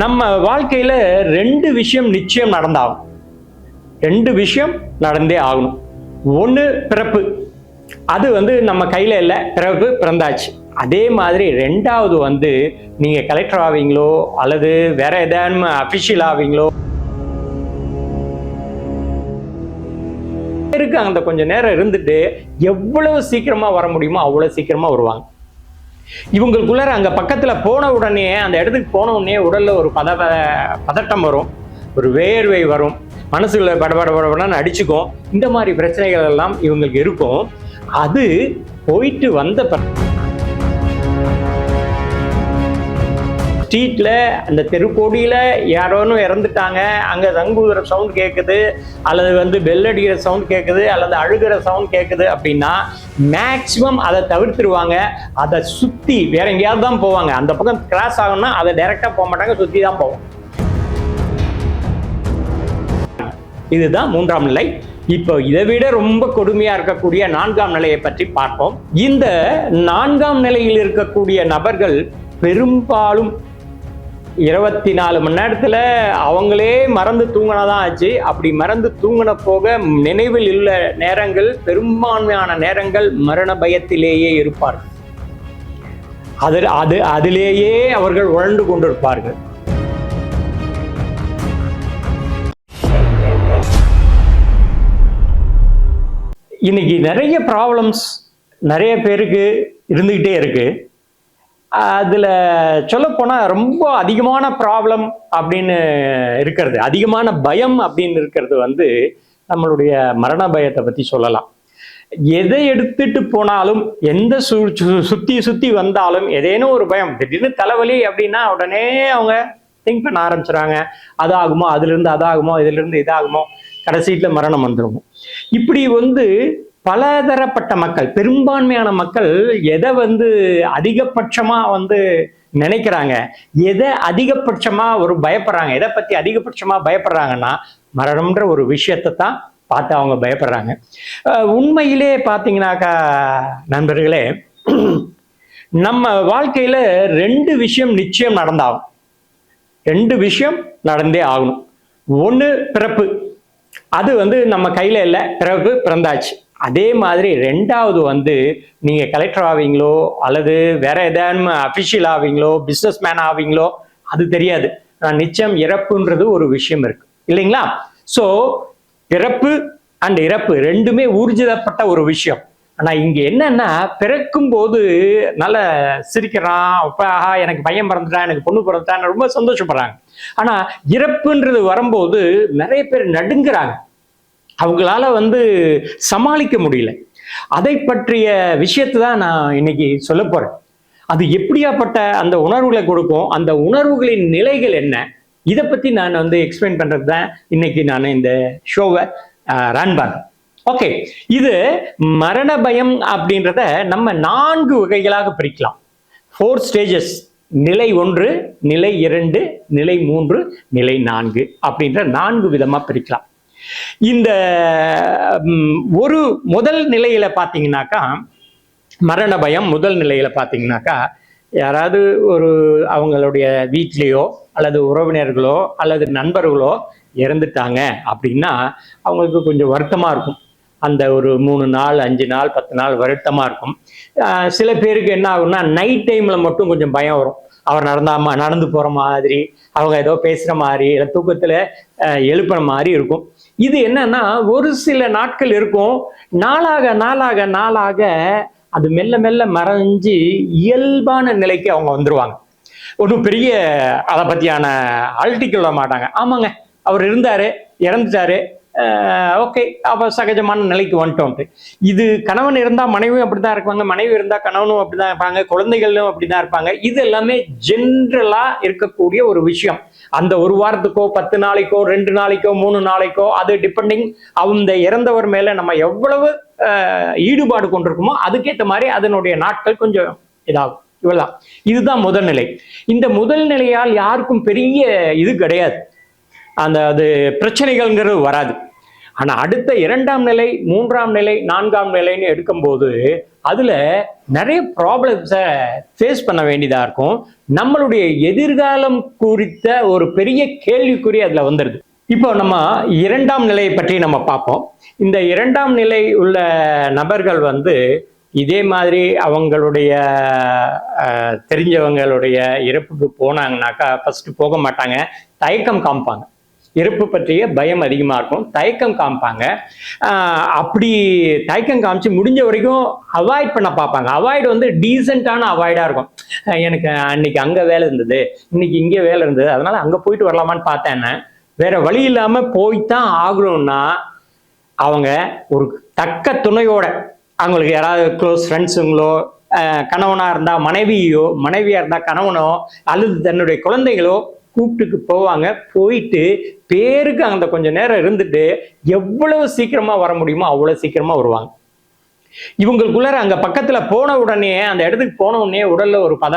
நம்ம வாழ்க்கையில ரெண்டு விஷயம் நிச்சயம் நடந்தாகும். ரெண்டு விஷயம் நடந்தே ஆகணும். ஒன்று பிறப்பு. அது வந்து நம்ம கையில இல்லை பிறப்பு பிறந்தாச்சு. அதே மாதிரி ரெண்டாவது வந்து நீங்க கலெக்டர் ஆவீங்களோ அல்லது வேற ஏதாவது அபிஷியல் ஆவீங்களோ இருக்கு. அந்த கொஞ்ச நேரம் இருந்துட்டு எவ்வளவு சீக்கிரமா வர முடியுமோ அவ்வளவு சீக்கிரமா வருவாங்க. இவங்களுக்குள்ளார அங்க பக்கத்துல போன உடனே அந்த இடத்துக்கு போன உடனே உடல்ல ஒரு பத பத- பதட்டம் வரும். ஒரு வேர்வை வரும். மனசுல படபட படபடன்னு அடிச்சுக்கும். இந்த மாதிரி பிரச்சனைகள் எல்லாம் இவங்களுக்கு இருக்கும். அது போயிட்டு வந்த பிறகு ஸ்ட்ரீட்டில் அந்த தெருக்கோடியில் யாரோனும் இறந்துட்டாங்க. அங்கே தங்குகிற சவுண்ட் கேட்குது அல்லது வந்து பெல் அடிக்கிற சவுண்ட் கேட்குது அல்லது அழுகிற சவுண்ட் கேட்குது அப்படின்னா மேக்சிமம் அதை தவிர்த்துருவாங்க. அதை சுற்றி வேற எங்கேயாவது தான் போவாங்க. அந்த பக்கம் கிராஸ் ஆகணும்னா அதை டைரெக்டாக போக மாட்டாங்க. சுற்றி தான் போவோம். இதுதான் மூன்றாம் நிலை. இப்போ இதை விட ரொம்ப கொடுமையாக இருக்கக்கூடிய நான்காம் நிலையை பற்றி பார்ப்போம். இந்த நான்காம் நிலையில் இருக்கக்கூடிய நபர்கள் பெரும்பாலும் இருபத்தி நாலு மணி நேரத்தில் அவங்களே மறந்து தூங்கினதான் ஆச்சு. அப்படி மறந்து தூங்கின போக நினைவில் உள்ள நேரங்கள் பெரும்பான்மையான நேரங்கள் மரண பயத்திலேயே இருப்பார்கள். அது அது அதிலேயே அவர்கள் உழண்டு கொண்டிருப்பார்கள். இன்னைக்கு நிறைய ப்ராப்ளம்ஸ் நிறைய பேருக்கு இருந்துக்கிட்டே இருக்கு. அதில் சொல்லப்போனால் ரொம்ப அதிகமான ப்ராப்ளம் அப்படின்னு இருக்கிறது. அதிகமான பயம் அப்படின்னு இருக்கிறது வந்து நம்மளுடைய மரண பயத்தை பற்றி சொல்லலாம். எதை எடுத்துட்டு போனாலும் எந்த சு சு- சுற்றி வந்தாலும் ஏதேனும் ஒரு பயம். திடீர்னு தலைவலி அப்படின்னா உடனே அவங்க திங்க் பண்ண ஆரம்பிச்சுறாங்க அது ஆகுமோ? அதாகுமோ இதுலேருந்து இதாகுமோ கடைசியில் மரணம் வந்துடும் இப்படி வந்து பலதரப்பட்ட மக்கள் பெரும்பான்மையான மக்கள் எதை வந்து அதிகபட்சமா வந்து நினைக்கிறாங்க எதை அதிகபட்சமா ஒரு பயப்படுறாங்க எதை பத்தி அதிகபட்சமா பயப்படுறாங்கன்னா மரணம்ன்ற ஒரு விஷயத்தை தான் பார்த்து அவங்க பயப்படுறாங்க. உண்மையிலே பார்த்தீங்கன்னாக்கா நண்பர்களே நம்ம வாழ்க்கையில ரெண்டு விஷயம் நிச்சயம் நடந்தாகும் ரெண்டு விஷயம் நடந்தே ஆகணும். ஒன்று பிறப்பு. அது வந்து நம்ம கையில இல்லை பிறப்பு பிறந்தாச்சு. அதே மாதிரி ரெண்டாவது வந்து நீங்கள் கலெக்டர் ஆவீங்களோ அல்லது வேற ஏதாவது அஃபிஷியல் ஆவீங்களோ பிஸ்னஸ் மேன் ஆவீங்களோ அது தெரியாது. ஆனால் நிச்சயம் இறப்புன்றது ஒரு விஷயம் இருக்கு. இல்லைங்களா? ஸோ பிறப்பு அண்ட் இறப்பு ரெண்டுமே ஊர்ஜிதப்பட்ட ஒரு விஷயம். ஆனால் இங்கே என்னன்னா பிறக்கும் போது நல்ல சிரிக்கிறான் அப்பா ஆஹா எனக்கு பையன் பிறந்துட்டான் எனக்கு பொண்ணு பிறந்துட்டான் ரொம்ப சந்தோஷப்படுறாங்க. ஆனால் இறப்புன்றது வரும்போது நிறைய பேர் நடுங்குறாங்க. அவங்களால வந்து சமாளிக்க முடியல. அதை பற்றிய விஷயத்தை தான் நான் இன்னைக்கு சொல்ல போறேன். அது எப்படியாப்பட்ட அந்த உணர்வுகளை கொடுக்கும் அந்த உணர்வுகளின் நிலைகள் என்ன இதை பத்தி நான் வந்து எக்ஸ்பிளைன் பண்றது தான் இன்னைக்கு நான் இந்த ஷோவை ரன் பண்றேன் ஓகே இது மரண பயம் அப்படின்றத நம்ம நான்கு வகைகளாக பிரிக்கலாம். ஃபோர் ஸ்டேஜஸ் நிலை ஒன்று நிலை இரண்டு நிலை மூன்று நிலை நான்கு அப்படின்ற நான்கு விதமா பிரிக்கலாம். இந்த ஒரு முதல் நிலையில பார்த்தீங்கன்னாக்கா மரண பயம் முதல் நிலையில பார்த்தீங்கன்னாக்கா யாராவது ஒரு அவங்களுடைய வீட்லேயோ அல்லது உறவினர்களோ அல்லது நண்பர்களோ இறந்துட்டாங்க அப்படின்னா அவங்களுக்கு கொஞ்சம் வருத்தமா இருக்கும். அந்த ஒரு மூணு நாள் அஞ்சு நாள் பத்து நாள் வருத்தமாக இருக்கும். சில பேருக்கு என்ன ஆகும்னா நைட் டைமில் மட்டும் கொஞ்சம் பயம் வரும். அவர் நடந்தாமா நடந்து போகிற மாதிரி அவங்க ஏதோ பேசுகிற மாதிரி இல்லை தூக்கத்தில் எழுப்புற மாதிரி இருக்கும். இது என்னன்னா ஒரு சில நாட்கள் இருக்கும். நாளாக நாளாக நாளாக அது மெல்ல மெல்ல மறைஞ்சு இயல்பான நிலைக்கு அவங்க வந்துருவாங்க. ஒன்றும் பெரிய அதை பத்தியான அழட்டிக்க மாட்டாங்க. ஆமாங்க அவர் இருந்தார் இறந்துட்டாரு. ஓகே அப்போ சகஜமான நிலைக்கு வந்துட்டோம்ட்டு இது கணவன் இருந்தா மனைவியும் அப்படிதான் இருப்பாங்க மனைவி இருந்தா கணவனும் அப்படிதான் இருப்பாங்க குழந்தைகளும் அப்படிதான் இருப்பாங்க. இது எல்லாமே ஜென்ரலாக இருக்கக்கூடிய ஒரு விஷயம். அந்த ஒரு வாரத்துக்கோ பத்து நாளைக்கோ ரெண்டு நாளைக்கோ மூணு நாளைக்கோ அது டிபெண்டிங் அந்த இறந்தவர் மேல நம்ம எவ்வளவு ஈடுபாடு கொண்டிருக்குமோ அதுக்கேற்ற மாதிரி அதனுடைய நாட்கள் கொஞ்சம் இதாகும். இவ்வளவுதான். இதுதான் முதல் நிலை. இந்த முதல் நிலையால் யாருக்கும் பெரிய இது கிடையாது. அந்த அது பிரச்சனைகள்ங்கிறது வராது. ஆனால் அடுத்த இரண்டாம் நிலை மூன்றாம் நிலை நான்காம் நிலைன்னு எடுக்கும்போது அதில் நிறைய ப்ராப்ளம்ஸை ஃபேஸ் பண்ண வேண்டியதாக இருக்கும். நம்மளுடைய எதிர்காலம் குறித்த ஒரு பெரிய கேள்விக்குறி அதில் வந்துடுது இப்போ நம்ம இரண்டாம் நிலையை பற்றி நம்ம பார்ப்போம். இந்த இரண்டாம் நிலை உள்ள நபர்கள் வந்து இதே மாதிரி அவங்களுடைய தெரிஞ்சவங்களுடைய இறப்புக்கு போனாங்கனாக்கா ஃபஸ்ட்டு போக மாட்டாங்க. தயக்கம் காமிப்பாங்க. இறப்பு பற்றிய பயம் அதிகமாக இருக்கும். தயக்கம் காமிப்பாங்க. அப்படி தயக்கம் காமிச்சு முடிஞ்ச வரைக்கும் அவாய்ட் பண்ண பார்ப்பாங்க. அவாய்டு வந்து டீசெண்டான அவாய்டாக இருக்கும். எனக்கு அன்னைக்கு அங்கே வேலை இருந்தது இன்னைக்கு இங்கே வேலை இருந்தது அதனால அங்கே போயிட்டு வரலாமான்னு பார்த்தேன்னு வேற வழி இல்லாமல் போய்த்தான் ஆகணும்னா அவங்க ஒரு தக்க துணையோட அவங்களுக்கு யாராவது க்ளோஸ் ஃப்ரெண்ட்ஸுங்களோ கணவனாக இருந்தால் மனைவியோ மனைவியாக இருந்தால் கணவனோ அல்லது தன்னுடைய குழந்தைகளோ கூப்பிட்டுக்கு போவாங்க. போயிட்டு பேருக்கு அந்த கொஞ்ச நேரம் இருந்துட்டு எவ்வளவு சீக்கிரமா வர முடியுமோ அவ்வளவு சீக்கிரமா வருவாங்க. இவங்களுக்குள்ளார அங்க பக்கத்துல போன உடனே அந்த இடத்துக்கு போன உடனே உடல்ல ஒரு பத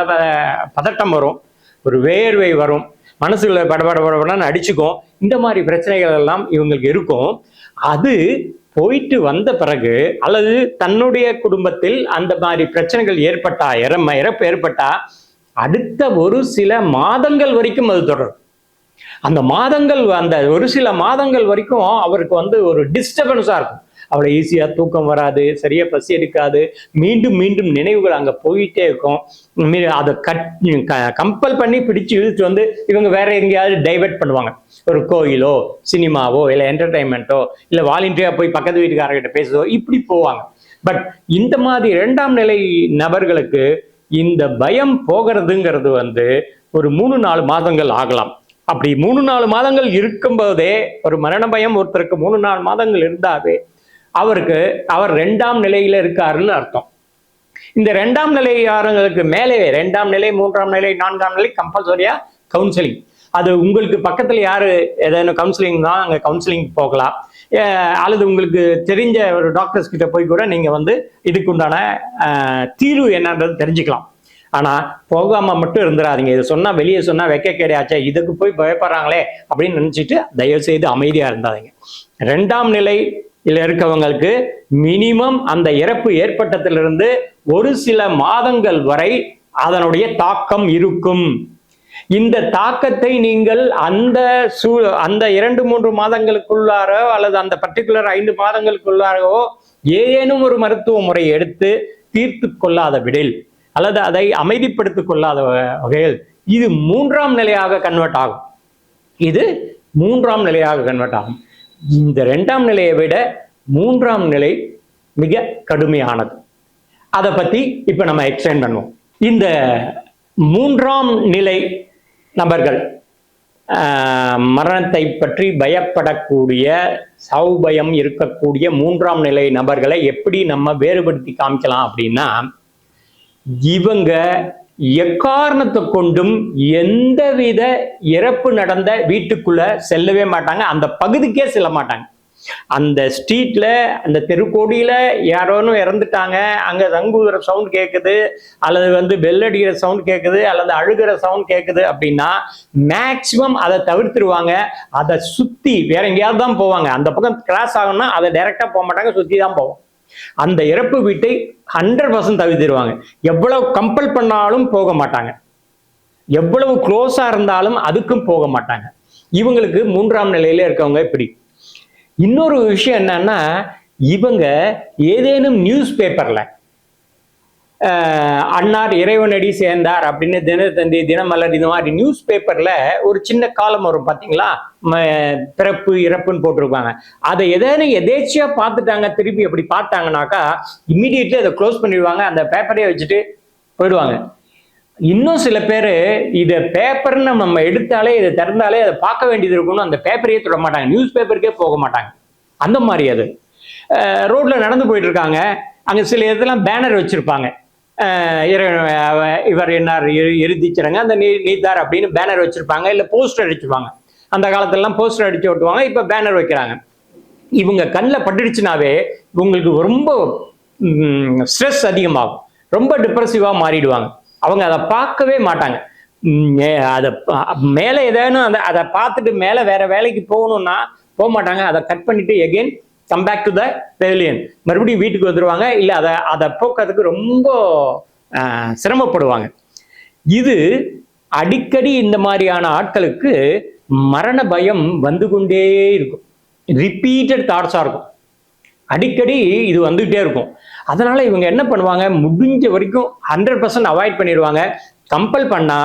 பதட்டம் வரும். ஒரு வேர்வை வரும். மனசுல படபட படபடன்னு அடிச்சுக்கும். இந்த மாதிரி பிரச்சனைகள் எல்லாம் இவங்களுக்கு இருக்கும். அது போயிட்டு வந்த பிறகு அல்லது தன்னுடைய குடும்பத்தில் அந்த மாதிரி பிரச்சனைகள் ஏற்பட்டா இறம இறப்பு ஏற்பட்டா அடுத்த ஒரு சில மாதங்கள் வரைக்கும் அது தொடரும். அந்த மாதங்கள் அந்த ஒரு சில மாதங்கள் வரைக்கும் அவருக்கு வந்து ஒரு டிஸ்டர்பன்ஸாக இருக்கும். அவளை ஈஸியா தூக்கம் வராது சரியா பசி எடுக்காது. மீண்டும் மீண்டும் நினைவுகள் அங்கே போயிட்டே இருக்கும். அதை கட் கம்பல் பண்ணி பிடிச்சு இழுத்து வந்து இவங்க வேற எங்கேயாவது டைவர்ட் பண்ணுவாங்க. ஒரு கோயிலோ சினிமாவோ இல்லை என்டர்டைன்மெண்ட்டோ இல்லை வாலண்டியரா போய் பக்கத்து வீட்டுக்காரர்கிட்ட பேசுதோ இப்படி போவாங்க. பட் இந்த மாதிரி இரண்டாம் நிலை நபர்களுக்கு இந்த பயம் போகிறதுங்கிறது வந்து ஒரு மூணு நாலு மாதங்கள் ஆகலாம். அப்படி மூணு நாலு மாதங்கள் இருக்கும்போதே ஒரு மரண பயம் ஒருத்தருக்கு மூணு நாலு மாதங்கள் இருந்தாவே அவருக்கு அவர் ரெண்டாம் நிலையில இருக்காருன்னு அர்த்தம். இந்த ரெண்டாம் நிலையாரங்களுக்கு மேலே ரெண்டாம் நிலை மூன்றாம் நிலை நான்காம் நிலை கம்பல்சரியா கவுன்சிலிங் அது உங்களுக்கு பக்கத்துல யாரு ஏதேனும் கவுன்சிலிங் தான் அங்க கவுன்சிலிங் போகலாம். அல்லது உங்களுக்கு தெரிஞ்ச ஒரு டாக்டர்ஸ் கிட்ட போய் கூட நீங்க வந்து இதுக்கு உண்டான தீர்வு என்னன்றது தெரிஞ்சுக்கலாம். ஆனா போகாம மட்டும் இருந்துடாதீங்க இதை சொன்னா வெளியே சொன்னா வெக்க கிடையாச்சா இதுக்கு போய் பயப்படுறாங்களே அப்படின்னு நினைச்சிட்டு தயவு செய்து அமைதியா இருந்தாதீங்க. ரெண்டாம் நிலையில இருக்கவங்களுக்கு மினிமம் அந்த இறப்பு ஏற்பட்டதிலிருந்து ஒரு சில மாதங்கள் வரை அதனுடைய தாக்கம் இருக்கும். இந்த தாக்கத்தை நீங்கள் அந்த சூ அந்த இரண்டு மூன்று மாதங்களுக்குள்ளாரோ அல்லது அந்த பர்டிகுலர் ஐந்து மாதங்களுக்குள்ளாரோ ஏதேனும் ஒரு மருத்துவ முறை எடுத்து தீர்த்து கொள்ளாத விடில் அல்லது அதை அமைதிப்படுத்திக் கொள்ளாத வகையில் இது மூன்றாம் நிலையாக கன்வெர்ட் ஆகும். இது மூன்றாம் நிலையாக கன்வெர்ட் ஆகும். இந்த ரெண்டாம் நிலையை விட மூன்றாம் நிலை மிக கடுமையானது. அதை பத்தி இப்ப நம்ம எக்ஸ்பிளைன் பண்ணுவோம். இந்த மூன்றாம் நிலை நபர்கள் மரணத்தை பற்றி பயப்படக்கூடிய சௌபயம் இருக்கக்கூடிய மூன்றாம் நிலை நபர்களை எப்படி நம்ம வேறுபடுத்தி காமிக்கலாம் அப்படின்னா இவங்க எக்காரணத்தை கொண்டும் எந்தவித இறப்பு நடந்த வீட்டுக்குள்ள செல்லவே மாட்டாங்க அந்த பகுதிக்கே செல்ல மாட்டாங்க. அந்த ஸ்ட்ரீட்ல அந்த தெருக்கோடியில யாரோனும் இறந்துட்டாங்க. அங்க தங்குகிற சவுண்ட் கேட்குது அல்லது வந்து பெல் அடிக்கிற சவுண்ட் கேட்குது அல்லது அழுகிற சவுண்ட் கேட்குது அப்படின்னா மேக்சிமம் அதை தவிர்த்துருவாங்க. அதை சுத்தி வேற எங்கேயாவது தான் போவாங்க. அந்த பக்கம் கிராஸ் ஆகணும்னா அதை டைரக்டா போக மாட்டாங்க. சுத்தி தான் போவோம். அந்த இறப்பு வீட்டை ஹண்ட்ரட் பர்சன்ட் தவிர்த்துருவாங்க. எவ்வளவு கம்பல் பண்ணாலும் போக மாட்டாங்க. எவ்வளவு க்ளோஸா இருந்தாலும் அதுக்கும் போக மாட்டாங்க. இவங்களுக்கு மூன்றாம் நிலையில இருக்கவங்க இப்படி. இன்னொரு விஷயம் என்னன்னா இவங்க ஏதேனும் நியூஸ் பேப்பர்ல அன்னார் இறைவனடி சேர்ந்தார் அப்படின்னு தினத்தந்தி தினமலர் இந்த மாதிரி நியூஸ் பேப்பர்ல ஒரு சின்ன காலம் வரும் பாத்தீங்களா? ம- பிறப்பு இறப்புன்னு போட்டிருப்பாங்க. அதை எதேனும் எதேச்சியா பார்த்துட்டாங்க திருப்பி அப்படி பார்த்தாங்கனாக்கா இம்மிடியட்லி அதை க்ளோஸ் பண்ணிடுவாங்க. அந்த பேப்பரே வச்சுட்டு போயிடுவாங்க. இன்னும் சில பேர் இதை பேப்பர்னு நம்ம எடுத்தாலே இதை திறந்தாலே அதை பார்க்க வேண்டியது இருக்கும்னு அந்த பேப்பரையே தொட மாட்டாங்க. நியூஸ் பேப்பருக்கே போக மாட்டாங்க. அந்த மாதிரி அது. ரோட்ல நடந்து போயிட்டு இருக்காங்க. அங்கே சில இதெல்லாம் பேனர் வச்சிருப்பாங்க. அவ- இவர் என்னார் எழுதிச்சிருங்க அந்த நீ நீத்தார் அப்படின்னு பேனர் வச்சிருப்பாங்க. இல்லை போஸ்டர் அடிச்சிருப்பாங்க. அந்த காலத்துலலாம் போஸ்டர் அடிச்சு ஓட்டுவாங்க இப்போ பேனர் வைக்கிறாங்க. இவங்க கண்ணில் பட்டுடுச்சுனாவே இவங்களுக்கு ரொம்ப ஸ்ட்ரெஸ் அதிகமாகும். ரொம்ப டிப்ரெசிவாக மாறிடுவாங்க. அவங்க அதை பார்க்கவே மாட்டாங்க. அதை மேலே ஏதேனும் அந்த அதை பார்த்துட்டு மேலே வேற வேலைக்கு போகணும்னா போக மாட்டாங்க. அதை கட் பண்ணிட்டு again come back to the pavilion மறுபடியும் வீட்டுக்கு வந்துருவாங்க. இல்லை அதை அதை போக்குறதுக்கு ரொம்ப சிரமப்படுவாங்க. இது அடிக்கடி இந்த மாதிரியான ஆட்களுக்கு மரண பயம் வந்து கொண்டே இருக்கும். ரிப்பீட்டட் தாட்ஸாக இருக்கும். அடிக்கடி இது வந்துகிட்டே இருக்கும். அதனால இவங்க என்ன பண்ணுவாங்க? முடிஞ்ச வரைக்கும் ஹண்ட்ரட் பர்சன்ட் அவாய்ட் பண்ணிடுவாங்க. கம்பல் பண்ணா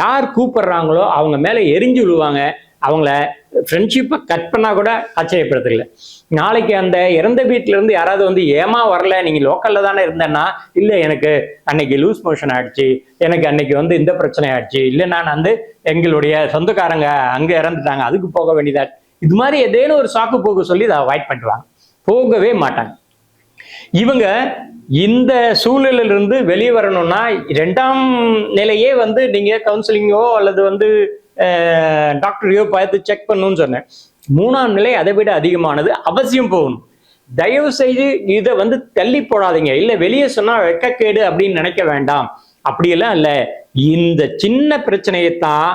யார் கூப்பிடுறாங்களோ அவங்க மேலே எரிஞ்சு விழுவாங்க. அவங்கள ஃப்ரெண்ட்ஷிப்பை கட் பண்ணா கூட ஆச்சரியப்படுறதில்ல நாளைக்கு அந்த இறந்த வீட்டுல இருந்து யாராவது வந்து ஏமா வரல நீங்க லோக்கல்ல தானே இருந்தேன்னா இல்லை எனக்கு அன்னைக்கு லூஸ் மோஷன் ஆயிடுச்சு. எனக்கு அன்னைக்கு வந்து இந்த பிரச்சனை ஆயிடுச்சு. இல்லை நான் வந்து எங்களுடைய சொந்தக்காரங்க அங்கே இறந்துட்டாங்க. அதுக்கு போக வேண்டியதா இது மாதிரி ஏதேனும் ஒரு சாக்கு போக்கு சொல்லி இதை அவாய்ட் பண்ணுவாங்க போகவே மாட்டாங்க. இவங்க இந்த சூழலிலிருந்து வெளியே வரணும்னா ரெண்டாம் நிலையே வந்து நீங்க கவுன்சிலிங்கோ அல்லது வந்து டாக்டரையோ பார்த்து செக் பண்ணணும்னு சொன்னேன். மூணாம் நிலை அதை விட அதிகமானது அவசியம் போகணும். தயவு செய்து இதை வந்து தள்ளி போடாதீங்க. இல்ல வெளியே சொன்னா வெக்கக்கேடு அப்படின்னு நினைக்க வேண்டாம். அப்படியெல்லாம் இல்ல. இந்த சின்ன பிரச்சனையைத்தான்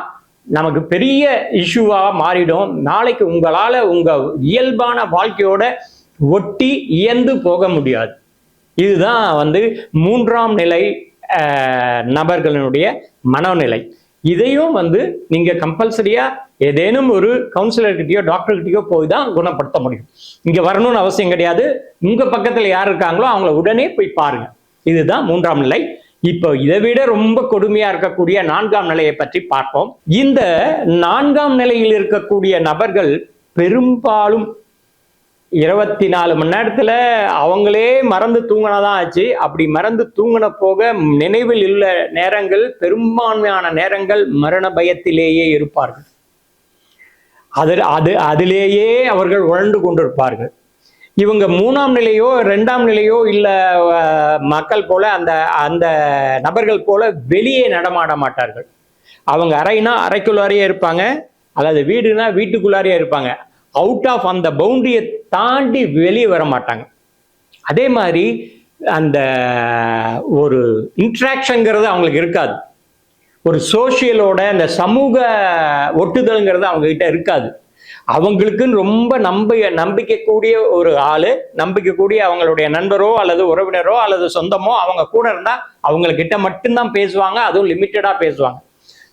நமக்கு பெரிய இஷ்யூவா மாறிடும். நாளைக்கு உங்களால உங்க இயல்பான வாழ்க்கையோட ஒட்டி இயந்து போக முடியாது. இதுதான் வந்து மூன்றாம் நிலை நபர்களினுடைய மனநிலை. இதையும் வந்து நீங்க கம்பல்சரியா ஏதேனும் ஒரு கவுன்சிலர்கிட்டயோ டாக்டர்கிட்டயோ போய் தான் குணப்படுத்த முடியும். இங்க வரணும்னு அவசியம் கிடையாது. உங்க பக்கத்துல யார் இருக்காங்களோ அவங்கள உடனே போய் பாருங்க. இதுதான் மூன்றாம் நிலை. இப்போ இதை விட ரொம்ப கொடுமையா இருக்கக்கூடிய நான்காம் நிலையை பற்றி பார்ப்போம். இந்த நான்காம் நிலையில் இருக்கக்கூடிய நபர்கள் பெரும்பாலும் இருபத்தி நாலு மணி நேரத்துல அவங்களே மறந்து தூங்கினதான் ஆச்சு. அப்படி மறந்து தூங்கின போக நினைவில் உள்ள நேரங்கள் பெரும்பான்மையான நேரங்கள் மரண பயத்திலேயே இருப்பார்கள். அது அது அதிலேயே அவர்கள் உழண்டு கொண்டிருப்பார்கள். இவங்க மூணாம் நிலையோ ரெண்டாம் நிலையோ இல்ல மக்கள் போல அந்த அந்த நபர்கள் போல வெளியே நடமாட மாட்டார்கள். அவங்க அறைனா அறைக்குள்ளாரியே இருப்பாங்க. அல்லது வீடுனா வீட்டுக்குள்ளாரியே இருப்பாங்க. அவுட் ஆஃப் அந்த பவுண்டரியை தாண்டி வெளியே வர மாட்டாங்க. அதே மாதிரி அந்த ஒரு இன்ட்ராக்ஷன்ங்கிறது அவங்களுக்கு இருக்காது. ஒரு சோஷியலோட அந்த சமூக ஒட்டுதல்ங்கிறது அவங்கக்கிட்ட இருக்காது. அவங்களுக்குன்னு ரொம்ப நம்ப நம்பிக்கைக்கூடிய ஒரு ஆள் நம்பிக்கைக்கூடிய அவங்களுடைய நண்பரோ அல்லது உறவினரோ அல்லது சொந்தமோ அவங்க கூட இருந்தால் அவங்கக்கிட்ட மட்டும்தான் பேசுவாங்க அதுவும் லிமிட்டடாக பேசுவாங்க.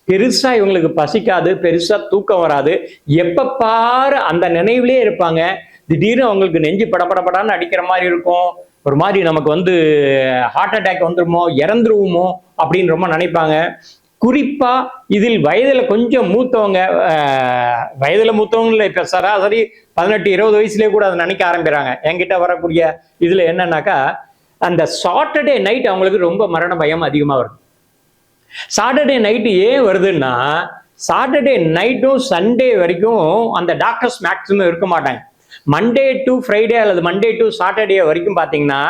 பெருசா இவங்களுக்கு பசிக்காது பெருசா தூக்கம் வராது. எப்ப பாரு அந்த நினைவுலயே இருப்பாங்க. திடீர்னு அவங்களுக்கு நெஞ்சு படபடபடான்னு அடிக்கிற மாதிரி இருக்கும். ஒரு மாதிரி நமக்கு வந்து ஹார்ட் அட்டாக் வந்துருமோ இறந்துருவோமோ அப்படின்னு ரொம்ப நினைப்பாங்க. குறிப்பா இதில் வயதுல கொஞ்சம் மூத்தவங்க வயதுல மூத்தவங்க இல்லை இப்ப சராசரி பதினெட்டு இருபது வயசுலேயே கூட அதை நினைக்க ஆரம்பிக்கிறாங்க. என்கிட்ட வரக்கூடிய இதுல என்னன்னாக்கா அந்த சாட்டர்டே நைட் அவங்களுக்கு ரொம்ப மரண பயம் அதிகமா வருது. சாட்டர்டே நைட்டு ஏன் வருதுன்னா சாட்டர்டே நைட்டும் சண்டே வரைக்கும் அந்த டாக்டர்ஸ் மேக்ஸிமம் இருக்க மாட்டாங்க. மண்டே டு ஃப்ரைடே அல்லது மண்டே டு சாட்டர்டே வரைக்கும் பார்த்தீங்கன்னா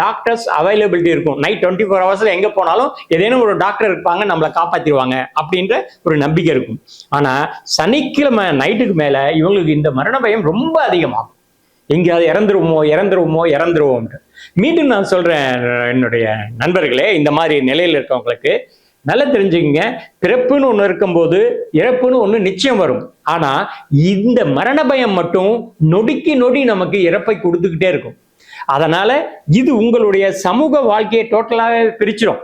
டாக்டர்ஸ் அவைலபிலிட்டி இருக்கும். நைட் டுவெண்ட்டி ஃபோர் ஹவர்ஸில் எங்கே போனாலும் ஏதேனும் ஒரு டாக்டர் இருப்பாங்க நம்மளை காப்பாற்றிடுவாங்க அப்படின்ற ஒரு நம்பிக்கை இருக்கும். ஆனால் சனிக்கிழமை நைட்டுக்கு மேலே இவங்களுக்கு இந்த மரண பயம் ரொம்ப அதிகமாகும். எங்கேயாவது இறந்துருவோமோ இறந்துருவோமோ இறந்துருவோம்ட்டு. மீண்டும் நான் சொல்றேன் என்னுடைய நண்பர்களே இந்த மாதிரி நிலையில் இருக்கவங்களுக்கு நல்லா தெரிஞ்சுக்கங்க. பிறப்புன்னு ஒன்று இருக்கும்போது இறப்புன்னு ஒன்று நிச்சயம் வரும். ஆனா இந்த மரண பயம் மட்டும் நொடிக்கு நொடி நமக்கு இறப்பை கொடுத்துக்கிட்டே இருக்கும். அதனால இது உங்களுடைய சமூக வாழ்க்கையை டோட்டலாகவே பிரிச்சிடும்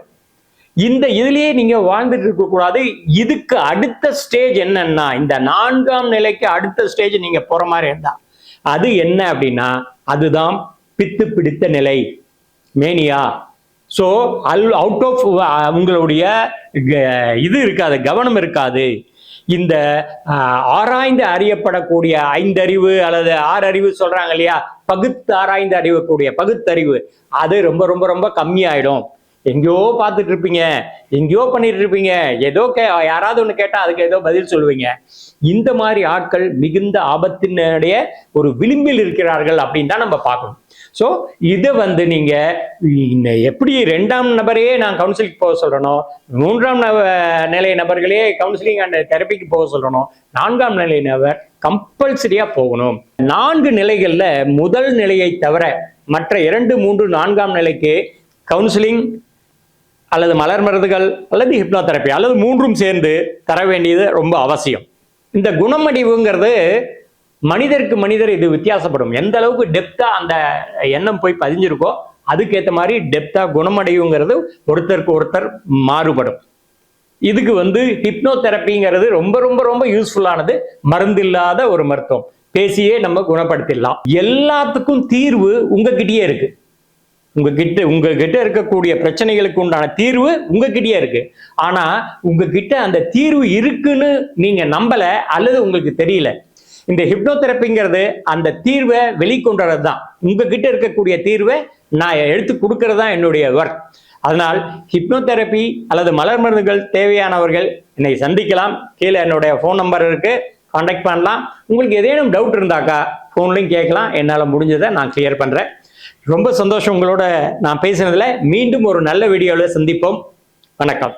இந்த இதுலயே நீங்க வாழ்ந்துட்டு இருக்க கூடாது. இதுக்கு அடுத்த ஸ்டேஜ் என்னன்னா இந்த நான்காம் நிலைக்கு அடுத்த ஸ்டேஜ் நீங்க போற மாதிரி இருந்தா. அது என்ன அப்படின்னா அதுதான் பித்து பிடித்த நிலை. Mania so all out of உங்களுடைய க- இது இருக்காது கவனம் இருக்காது. இந்த ஆராய்ந்து அறியப்படக்கூடிய ஐந்தறிவு அல்லது ஆறறிவு சொல்றாங்க இல்லையா? பகுத்து ஆராய்ந்து அறியக்கூடிய பகுத்தறிவு. அது ரொம்ப ரொம்ப ரொம்ப கம்மியாயிடும். எங்கேயோ பார்த்துட்டு இருப்பீங்க எங்கேயோ பண்ணிட்டு இருப்பீங்க ஏதோ கே யாராவது ஒன்று கேட்டால் அதுக்கு ஏதோ பதில் சொல்லுவீங்க. இந்த மாதிரி ஆட்கள் மிகுந்த ஆபத்தினுடைய ஒரு விளிம்பில் இருக்கிறார்கள் அப்படின்னு தான் நம்ம பார்க்கணும். ஸோ இதை வந்து நீங்கள் எப்படி ரெண்டாம் நபரையே நான் கவுன்சிலிங் போக சொல்கிறனோ மூன்றாம் நப நிலை நபர்களே கவுன்சிலிங் அண்ட் தெரப்பிக்கு போக சொல்கிறனோ நான்காம் நிலை நபர் கம்பல்சரியாக போகணும். நான்கு நிலைகளில் முதல் நிலையை தவிர மற்ற இரண்டு மூன்று நான்காம் நிலைக்கு கவுன்சிலிங் அல்லது மலர் மருந்துகள் அல்லது ஹிப்னோதெரப்பி அல்லது மூன்றும் சேர்ந்து தர வேண்டியது ரொம்ப அவசியம். இந்த குணமடிவுங்கிறது மனிதருக்கு மனிதர் இது வித்தியாசப்படும். எந்த அளவுக்கு டெப்தா அந்த எண்ணம் போய் பதிஞ்சிருக்கோ அதுக்கேற்ற மாதிரி டெப்தா குணமடையுங்கிறது ஒருத்தருக்கு ஒருத்தர் மாறுபடும். இதுக்கு வந்து ஹிப்னோதெரப்பிங்கிறது ரொம்ப ரொம்ப ரொம்ப யூஸ்ஃபுல்லானது மருந்து இல்லாத ஒரு மருத்துவம். பேசியே நம்ம குணப்படுத்திடலாம். எல்லாத்துக்கும் தீர்வு உங்ககிட்டயே இருக்கு. உங்ககிட்ட உங்ககிட்ட இருக்கக்கூடிய பிரச்சனைகளுக்கு உண்டான தீர்வு உங்ககிட்டயே இருக்கு. ஆனா உங்ககிட்ட அந்த தீர்வு இருக்குன்னு நீங்க நம்பல அல்லது உங்களுக்கு தெரியல. இந்த ஹிப்னோதெரப்பிங்கிறது அந்த தீர்வை வெளிக்கொண்டுறது தான் உங்ககிட்ட இருக்கக்கூடிய தீர்வை நான் எடுத்து கொடுக்கறது தான் என்னுடைய ஒர்க் அதனால் ஹிப்னோதெரப்பி அல்லது மலர் மருந்துகள் தேவையானவர்கள் என்னை சந்திக்கலாம். கீழே என்னுடைய ஃபோன் நம்பர் இருக்கு. காண்டாக்ட் பண்ணலாம். உங்களுக்கு ஏதேனும் டவுட் இருந்தாக்கா ஃபோன்லையும் கேட்கலாம். என்னால் முடிஞ்சதை நான் கிளியர் பண்ணுறேன் ரொம்ப சந்தோஷம் உங்களோட நான் பேசினதில் மீண்டும் ஒரு நல்ல வீடியோவில் சந்திப்போம். வணக்கம்.